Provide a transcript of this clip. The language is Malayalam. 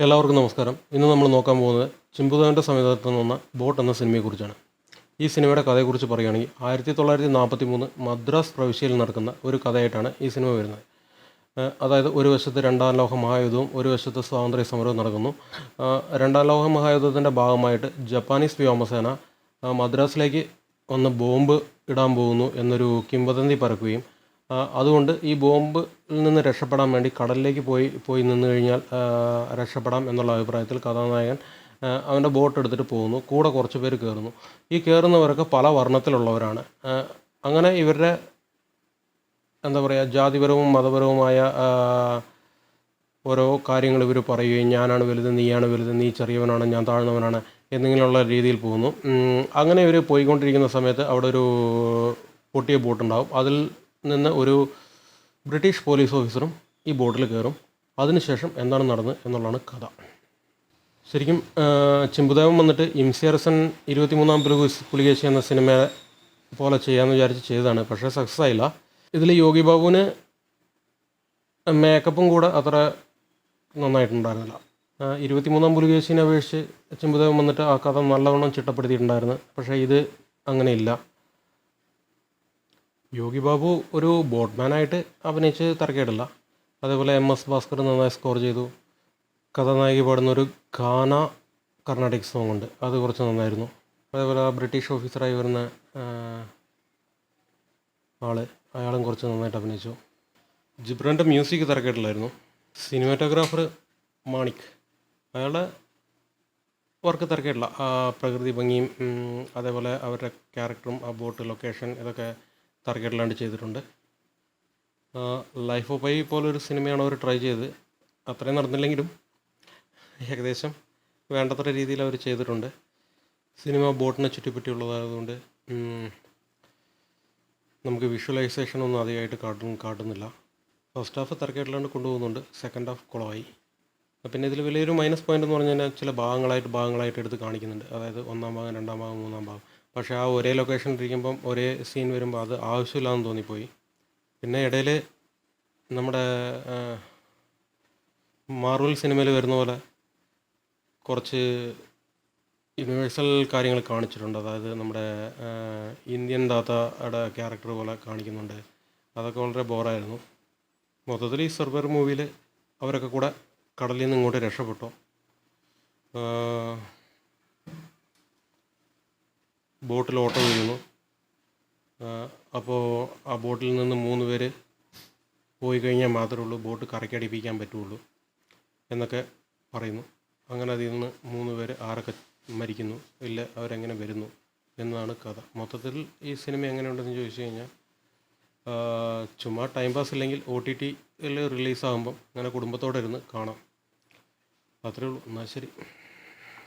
എല്ലാവർക്കും നമസ്കാരം. ഇന്ന് നമ്മൾ നോക്കാൻ പോകുന്നത് ചിമ്പുദേവന്റെ സംവിധാനത്തിൽ നിന്ന ബോട്ട് എന്ന സിനിമയെക്കുറിച്ചാണ്. ഈ സിനിമയുടെ കഥയെക്കുറിച്ച് പറയുകയാണെങ്കിൽ ആയിരത്തി തൊള്ളായിരത്തി നാൽപ്പത്തി മൂന്ന് മദ്രാസ് പ്രവിശ്യയിൽ നടക്കുന്ന ഒരു കഥയായിട്ടാണ് ഈ സിനിമ വരുന്നത്. അതായത് ഒരു വശത്ത് രണ്ടാം ലോക മഹായുദ്ധവും ഒരു വശത്ത് സ്വാതന്ത്ര്യ സമരവും നടക്കുന്നു. രണ്ടാം ലോക മഹായുദ്ധത്തിന്റെ ഭാഗമായിട്ട് ജപ്പാനീസ് വ്യോമസേന മദ്രാസിലേക്ക് വന്ന് ബോംബ് ഇടാൻ പോകുന്നു എന്നൊരു കിംവദന്തി പരക്കുകയും ആ, അതുകൊണ്ട് ഈ ബോംബിൽ നിന്ന് രക്ഷപ്പെടാൻ വേണ്ടി കടലിലേക്ക് പോയി പോയി നിന്ന് കഴിഞ്ഞാൽ രക്ഷപ്പെടാം എന്നുള്ള അഭിപ്രായത്തിൽ കഥാനായകൻ അവന്റെ ബോട്ട് എടുത്തിട്ട് പോകുന്നു. കൂടെ കുറച്ച് പേര് കയറുന്നു. ഈ കയറുന്നവരൊക്കെ പല വർണത്തിലുള്ളവരാണ്. അങ്ങനെ ഇവരുടെ എന്താ പറയുക ജാതിപരവും മതപരവുമായ ഓരോ കാര്യങ്ങൾ ഇവർ പറയുകയും ഞാനാണ് വലുത് നീയാണ് വലുത് നീ ചെറിയവനാണ് ഞാൻ താഴ്ന്നവനാണ് എന്നിങ്ങനെയുള്ള രീതിയിൽ പോകുന്നു. അങ്ങനെ ഇവർ പോയിക്കൊണ്ടിരിക്കുന്ന സമയത്ത് അവിടെ ഒരു പൊട്ടിയ ബോട്ടുണ്ടാവും. അതിൽ നിന്ന് ഒരു ബ്രിട്ടീഷ് പോലീസ് ഓഫീസറും ഈ ബോട്ടിൽ കയറും. അതിനുശേഷം എന്താണ് നടന്നത് എന്നുള്ളതാണ് കഥ. ശരിക്കും ചിമ്പുദേവൻ വന്നിട്ട് ഇംസിയർസൺ ഇരുപത്തിമൂന്നാം പുലികേശി പുലികേശി എന്ന സിനിമ പോലെ ചെയ്യാമെന്ന് വിചാരിച്ച് ചെയ്തതാണ്. പക്ഷേ സക്സസ് ആയില്ല. ഇതിൽ യോഗി ബാബുവിന് മേക്കപ്പും കൂടെ അത്ര നന്നായിട്ടുണ്ടായിരുന്നില്ല. ഇരുപത്തിമൂന്നാം പുലികേശിനെ അപേക്ഷിച്ച് ചിമ്പുദേവൻ വന്നിട്ട് ആ കഥ നല്ലവണ്ണം ചിട്ടപ്പെടുത്തിയിട്ടുണ്ടായിരുന്നു. പക്ഷേ ഇത് അങ്ങനെയില്ല. യോഗി ബാബു ഒരു ബോട്ട്മാനായിട്ട് അഭിനയിച്ച് തരക്കേടില്ല. അതേപോലെ എം എസ് ഭാസ്കർ നന്നായി സ്കോർ ചെയ്തു. കഥാനായകി പാടുന്ന ഒരു ഗാന കർണാടിക് സോങ് ഉണ്ട്. അത് കുറച്ച് നന്നായിരുന്നു. അതേപോലെ ആ ബ്രിട്ടീഷ് ഓഫീസറായി വരുന്ന ആൾ അയാളും കുറച്ച് നന്നായിട്ട് അഭിനയിച്ചു. ജിബ്രാന്റെ മ്യൂസിക് തിരക്കേട്ടില്ലായിരുന്നു സിനിമാറ്റോഗ്രാഫർ മാണിക്. അയാളുടെ വർക്ക് തിരക്കേട്ടില്ല പ്രകൃതി ഭംഗിയും അതേപോലെ അവരുടെ ക്യാരക്ടറും ആ ബോട്ട് ലൊക്കേഷൻ ഇതൊക്കെ തിരക്കേട്ടില്ലാണ്ട് ചെയ്തിട്ടുണ്ട്. ലൈഫ് ഓഫ് പൈ പോലൊരു സിനിമയാണ് അവർ ട്രൈ ചെയ്ത്. അത്രയും നടന്നില്ലെങ്കിലും ഏകദേശം വേണ്ടത്ര രീതിയിൽ അവർ ചെയ്തിട്ടുണ്ട്. സിനിമ ബോട്ടിനെ ചുറ്റിപ്പറ്റിയുള്ളതായതുകൊണ്ട് നമുക്ക് വിഷ്വലൈസേഷൻ ഒന്നും അധികമായിട്ട് കാട്ടും കാട്ടുന്നില്ല. ഫസ്റ്റ് ഹാഫ് തിരക്കേട്ടിലാണ്ട് കൊണ്ടുപോകുന്നുണ്ട്. സെക്കൻഡ് ഹാഫ് കുളമായി. പിന്നെ ഇതിൽ വലിയൊരു മൈനസ് പോയിന്റ് എന്ന് പറഞ്ഞു കഴിഞ്ഞാൽ ചില ഭാഗങ്ങളായിട്ട് ഭാഗങ്ങളായിട്ട് എടുത്ത് കാണിക്കുന്നുണ്ട്. അതായത് ഒന്നാം ഭാഗം രണ്ടാം ഭാഗം മൂന്നാം ഭാഗം. പക്ഷേ ആ ഒരേ ലൊക്കേഷൻ ഇരിക്കുമ്പം ഒരേ സീൻ വരുമ്പോൾ അത് ആവശ്യമില്ലാന്ന് തോന്നിപ്പോയി. പിന്നെ ഇടയിൽ നമ്മുടെ മാർവൽ സിനിമയിൽ വരുന്ന പോലെ കുറച്ച് യൂണിവേഴ്സൽ കാര്യങ്ങൾ കാണിച്ചിട്ടുണ്ട്. അതായത് നമ്മുടെ ഇന്ത്യൻ ദാത്തയുടെ ക്യാരക്ടർ പോലെ കാണിക്കുന്നുണ്ട്. അതൊക്കെ വളരെ ബോറായിരുന്നു. മൊത്തത്തിൽ ഈ സർവർ മൂവിയിൽ അവരൊക്കെ കൂടെ കടലിൽ നിന്ന് ഇങ്ങോട്ട് രക്ഷപ്പെട്ടു. ബോട്ടിൽ ഓട്ടോ വീഴുന്നു അപ്പോൾ ആ ബോട്ടിൽ നിന്ന് മൂന്ന് പേര് പോയി കഴിഞ്ഞാൽ മാത്രമേ ഉള്ളൂ ബോട്ട് കരയ്ക്കടിപ്പിക്കാൻ പറ്റുള്ളൂ എന്നൊക്കെ പറയുന്നു. അങ്ങനെ അതിൽ നിന്ന് മൂന്ന് പേര് ആരൊക്കെ മരിക്കുന്നു. ഇല്ല അവരെങ്ങനെ വരുന്നു എന്നതാണ് കഥ. മൊത്തത്തിൽ ഈ സിനിമ എങ്ങനെയുണ്ടെന്ന് ചോദിച്ചു കഴിഞ്ഞാൽ ചുമ്മാ ടൈം പാസ് ഇല്ലെങ്കിൽ ഒ ടി ടിയിൽ റിലീസാകുമ്പം അങ്ങനെ കുടുംബത്തോടെ ഇരുന്ന് കാണാം. അത്രേ ഉള്ളൂ. എന്നാൽ ശരി.